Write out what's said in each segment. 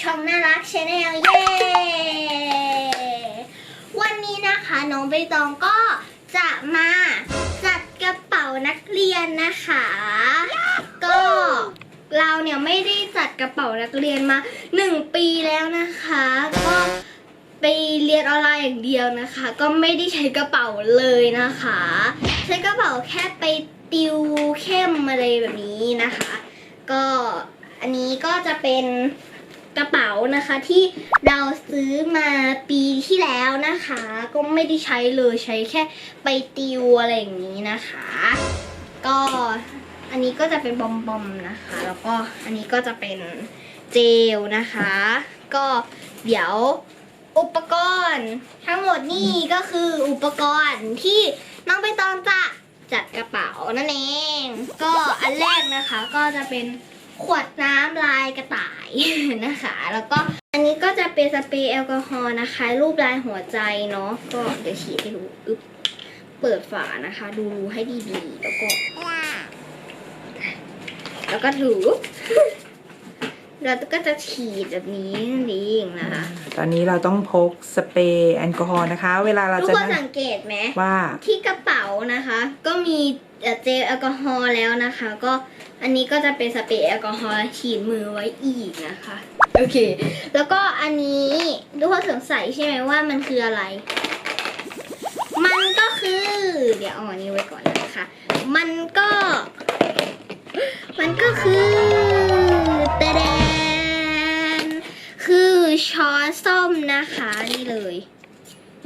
ช่องน่ารักชาแนลเย้วันนี้นะคะน้องใบตองก็จะมาจัดกระเป๋านักเรียนนะคะ ก็เราเนี่ยไม่ได้จัดกระเป๋านักเรียนมาหนึ่งปีแล้วนะคะ ก็ไปเรียนออนไลน์อย่างเดียวนะคะ ก็ไม่ได้ใช้กระเป๋าเลยนะคะ ใช้กระเป๋าแค่ไปติวเข้มอะไรแบบนี้นะคะ ก็อันนี้ก็จะเป็น กระเป๋านะคะ ที่เราซื้อมาปีที่แล้วนะคะ ก็ไม่ได้ใช้เลยใช้แค่ไปติวอะไรอย่างนี้นะคะ ก็อันนี้ก็จะเป็นบอมบอมนะคะ แล้วก็อันนี้ก็จะเป็นเจลนะคะ ก็เดี๋ยวอุปกรณ์ ทั้งหมดนี่ก็คืออุปกรณ์ที่น้องใบตองจะจัดกระเป๋านั่นเอง ก็อันแรกนะคะก็จะเป็น ขวดน้ำลายกระต่ายนะคะ แล้วก็อันนี้ก็จะเป็นสเปรย์แอลกอฮอล์นะคะ รูปลายหัวใจเนาะก็เดี๋ยวฉีดให้ดูอึ๊บเปิดฝานะคะ ดูให้ดีๆ แล้วก็แล้วก็ถูแล้วก็จะฉีดแบบนี้นี่เองนะคะ ตอนนี้เราต้องพกสเปรย์แอลกอฮอล์นะคะ เวลาเราทุกจะคนนั่สังงเกตไหมว่าที่กระเป๋านะคะ ก็มีเอ่อเจลแอลกอฮอล์แล้วนะคะ ก็ อันนี้ก็จะเป็นสเปรย์แอลกอฮอล์ฉีดมือไว้อีกนะคะ โอเค แล้วก็อันนี้ทุกคนสงสัยใช่ไหมว่ามันคืออะไร มันก็คือ เดี๋ยวเอาอันนี้ไว้ก่อนนะคะ มันก็ มันก็คือเตเดนคือช้อนส้อมนะคะนี่เลย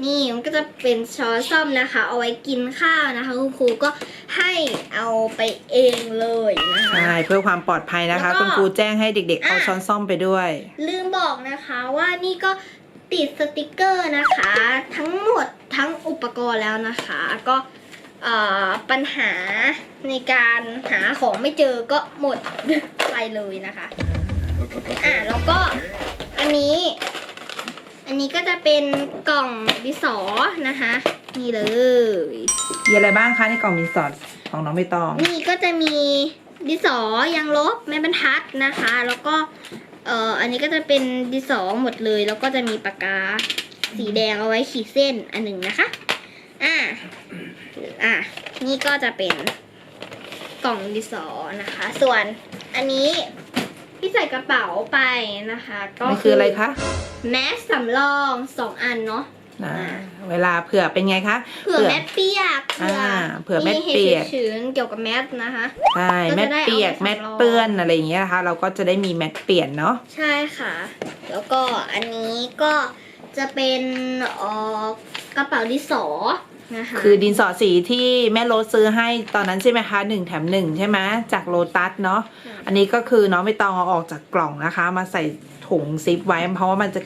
นี่มันก็จะเป็นช้อนส้อมนะคะ เอาไว้กินข้าวนะคะคุณครูก็ ให้เอาไปเองเลยนะคะ ใช่เพื่อความปลอดภัยนะคะ แล้วก็คุณครูแจ้งให้เด็กๆ เอาอะ ช้อนซ่อมไปด้วย ลืมบอกนะคะว่านี่ก็ติดสติกเกอร์นะคะ ทั้งหมดทั้งอุปกรณ์แล้วนะคะ ก็เอ่อปัญหาในการหาของไม่เจอก็หมด ไปเลยนะคะ อะแล้วก็อันนี้ อันนี้ก็จะเป็นกล่องดินสอนะคะ นี่เลย มีอะไรบ้างคะในกล่องมินสอดของน้องใบตอง นี่ก็จะมีดินสอยางลบไม้บรรทัดนะคะ แล้วก็เอ่ออันนี้ก็จะเป็นดินสอหมดเลย แล้วก็จะมีปากกาสีแดงเอาไว้ขีดเส้นอันหนึ่งนะคะ อ่า อะนี่ก็จะเป็นกล่องดินสอนะคะ ส่วนอันนี้ที่ใส่กระเป๋าไปนะคะ ก็มันคืออะไรคะ แมสสำรองสองอันเนาะ อ่าเวลาเผื่อเป็นไงคะเผื่อแมสเปียกเผื่ออ่าเผื่อแมสเปียกมีเหตุฉุกเฉินเกี่ยวกับแมสนะคะใช่ก็แมจะทได้เอาเปียกไปแมทสำรองเปื้อนอะไรอย่างเงี้ยนะคะเราก็จะได้มีแมทเปลี่ยนเนาะใช่ค่ะ แล้วก็อันนี้ก็จะเป็นเอ่อกระเป๋าดินสอนะคะคือดินสอสีที่แม่โรสซื้อให้ตอนนั้นใช่ไหมคะหนึ่งแถมหนึ่งใช่ไหมจากโลตัสเนาะค่ะอันนี้ก็คือน้องไม่ต้องเอาออกจากกล่องนะคะ มาใส่ถุงซิปไว้เพราะว่ามันจะ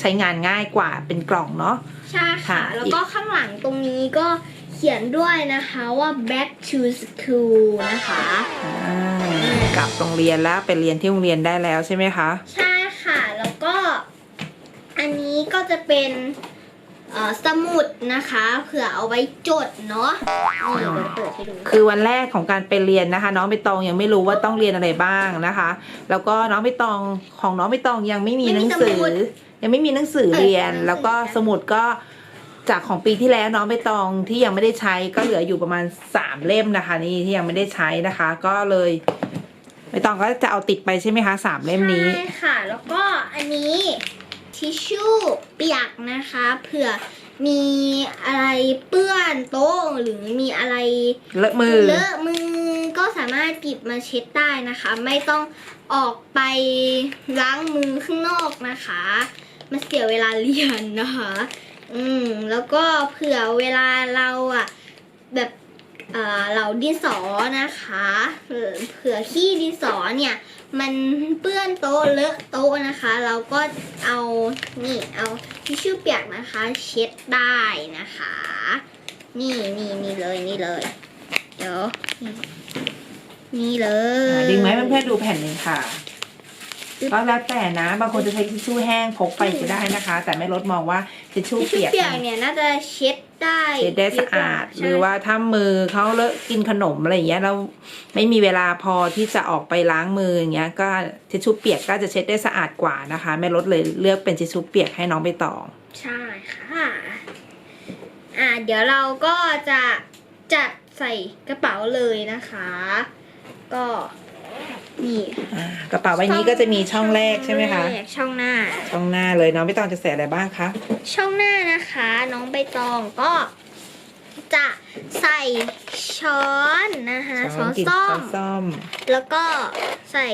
ใช้งานง่ายกว่าเป็นกล่องเนาะ ใช่ค่ะ ค่ะแล้วก็ข้างหลังตรงนี้ก็เขียนด้วยนะคะว่า back to school นะคะ อ่ากลับโรงเรียนแล้วไปเรียนที่โรงเรียนได้แล้วใช่ไหมคะ ใช่ค่ะ แล้วก็ อันนี้ก็จะเป็นเอ่อ สมุดนะคะเผื่อเอาไว้จดเนาะนี่เดี๋ยวเปิดให้ดูคือวันแรกของการไปเรียนนะคะ น้องใบตองยังไม่รู้ว่าต้องเรียนอะไรบ้างนะคะ แล้วก็น้องใบตองของน้องใบตองยังไม่มีหนังสือ ยังไม่มีหนังสือเรียน แล้วก็สมุดก็จากของปีที่แล้วน้องใบตองที่ยังไม่ได้ใช้ก็เหลืออยู่ประมาณสามเล่มนะคะ นี่ที่ยังไม่ได้ใช้นะคะ ก็เลยใบตองก็จะเอาติดไปใช่ไหมคะสามเล่มนี้ใช่ค่ะ แล้วก็อันนี้ ทิชชู่เปียกนะคะเผื่อมีอะไรเปื้อนโต๊ะหรือมีอะไรเลอะมือเลอะมือก็สามารถหยิบมาเช็ดได้นะคะ ไม่ต้องออกไปล้างมือข้างนอกนะคะมันเสียเวลาเรียนนะคะ อืมแล้วก็เผื่อเวลาเราอะแบบ เอ่อเราดินสอนะคะเผื่อเผื่อขี้ดินสอเนี่ยมันเปื้อนโต๊ะเลอะโต๊ะนะคะ เราก็เอานี่เอาทิชชู่เปียกนะคะ เช็ดได้นะคะ นี่นี่นี่เลยนี่เลย เดี๋ยวนี่นี่เลยดึงไหมเพื่อนๆดูแผ่นหนึ่งค่ะก็แล้วแต่นะบางคนจะใช้ทิชชู่แห้งพกไปก็ได้นะคะ แต่แม่ลดมองว่าทิชชู่ทิชชู่เปียกเปียกเนี่ยน่าจะเช็ด ได้เช็ดได้สะอาดใช่หรือว่าถ้ามือเขาเลอะกินขนมอะไรอย่างเงี้ยแล้วไม่มีเวลาพอที่จะออกไปล้างมืออย่างเงี้ย ก็ทิชชู่เปียกก็จะเช็ดได้สะอาดกว่านะคะแม่ลดเลยเลือกเป็นทิชชู่เปียกให้น้องใบตองใช่ค่ะอ่าเดี๋ยวเราก็จะจัดใส่กระเป๋าเลยนะคะ ก็ นี่อ่ากระเป๋าใบนี้ก็จะมีช่องแรกใช่ไหมคะช่องแรกช่องหน้า ช่องหน้าเลยน้องใบตองจะใส่อะไรบ้างคะช่องหน้านะคะ น้องใบตองก็จะใส่ช้อนนะคะช้อนกินส้ช้ออมนส้อมแล้วก็ใส่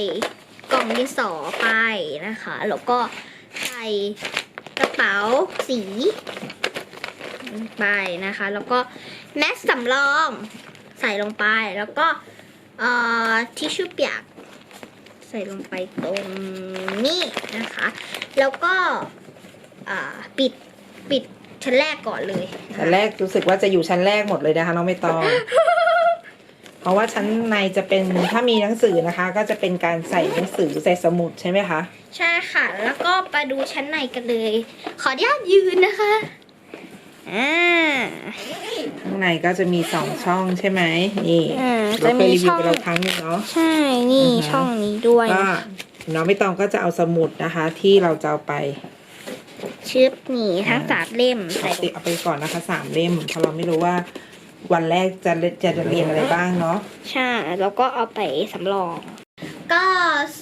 กล่องดินสอไปนะคะ แล้วก็ใส่กระเป๋าสีไปนะคะ แล้วก็แมสสำรองใส่ลงไป แล้วก็เอ่อทิชชู่เปียก ใส่ลงไปตรงนี้นะคะ แล้วก็อ่าปิดปิดชั้นแรกก่อนเลยนะคะชั้นแรกรู้สึกว่าจะอยู่ชั้นแรกหมดเลยนะคะน้องใบตอง เพราะว่าชั้นในจะเป็นถ้ามีหนังสือนะคะ ก็จะเป็นการใส่หนังสือใส่สมุดใช่ไหมคะ ใช่ค่ะ แล้วก็ไปดูชั้นในกันเลย ขออนุญาตยืนนะคะอ่าข้างในก็จะมีสองช่องใช่ไหมนี่อ่า เราจะเคมียรีวิวช่องไปแล้วครั้งหนึงเนาะ ใช่นี่อือฮะ ช่องนี้ด้วยก็นะคะน้องใบตองก็จะเอาสมุดนะคะ ที่เราจะเอาไป ชึบนี่ทั้งสามเล่มใส่ติเอาไปก่อนนะคะสามเล่มเพราะเราไม่รู้ว่า วันแรกจะจะจะเรียนอะไรบ้างเนาะใช่แล้วก็เอาไปสำรอง ก็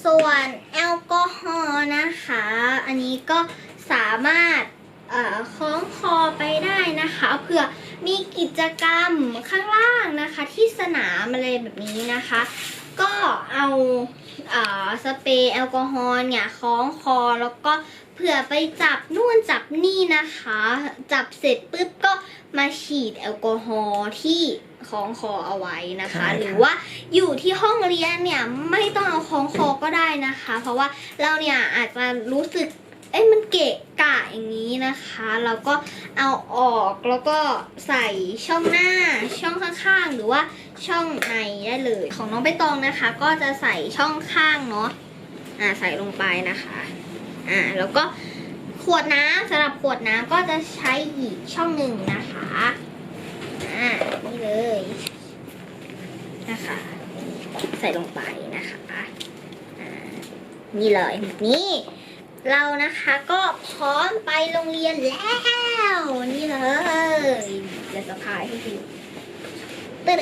ส่วนแอลกอฮอล์นะคะ อันนี้ก็สามารถเอ่อ คล้องคอไปได้นะคะเผื่อมีกิจกรรมข้างล่างนะคะ ที่สนามอะไรแบบนี้นะคะ ก็เอาเอ่อสเปรย์แอลกอฮอล์เนี่ยคล้องคอแล้วก็เผื่อไปจับนู่นจับนี่นะคะ จับเสร็จปุ๊บก็มาฉีดแอลกอฮอล์ที่คล้องคอเอาไว้นะคะ หรือว่าอยู่ที่ห้องเรียนเนี่ยไม่ต้องเอาคล้องคอก็ได้นะคะ เพราะว่าเราเนี่ยอาจจะรู้สึก เอ้ยมันเกะกะอย่างนี้นะคะ เราก็เอาออกแล้วก็ใส่ช่องหน้าช่องข้างๆ หรือว่าช่องในได้เลย ของน้องใบตองนะคะ ก็จะใส่ช่องข้างเนาะอ่าใส่ลงไปนะคะอ่าแล้วก็ขวดน้ำสำหรับขวดน้ำก็จะใช้อีกช่องหนึ่งนะคะอ่านี่เลยนะคะ ใส่ลงไปนะคะอ่านี่เลยนี่ เรานะคะก็พร้อมไปโรงเรียนแล้ว นี่เลยเดี๋ยวจะพายให้ดูตึ๊ด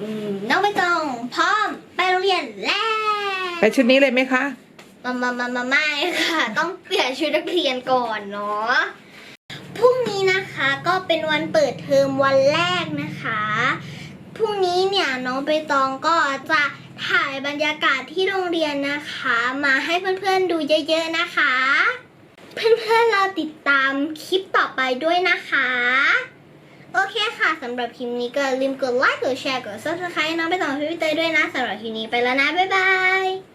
อืมน้องใบตองพร้อมไปโรงเรียนแล้วไปชุดนี้เลยไหมคะมามามามาไม่ค่ะ ต้องเปลี่ยนชุดนักเรียนก่อนเนาะพรุ่งนี้นะคะก็เป็นวันเปิดเทอมวันแรกนะคะพรุ่งนี้เนี่ยน้องใบตองก็จะ ถ่ายบรรยากาศที่โรงเรียนนะคะ มาให้เพื่อนๆดูเยอะๆนะคะ เพื่อนๆเราติดตามคลิปต่อไปด้วยนะคะ โอเคค่ะสำหรับคลิปนี้ก็ลืมกดไลค์กดแชร์กด subscribe น้องไปตองพี่เตยด้วยนะสำหรับคลิปนี้ไปแล้วนะ บ๊ายบาย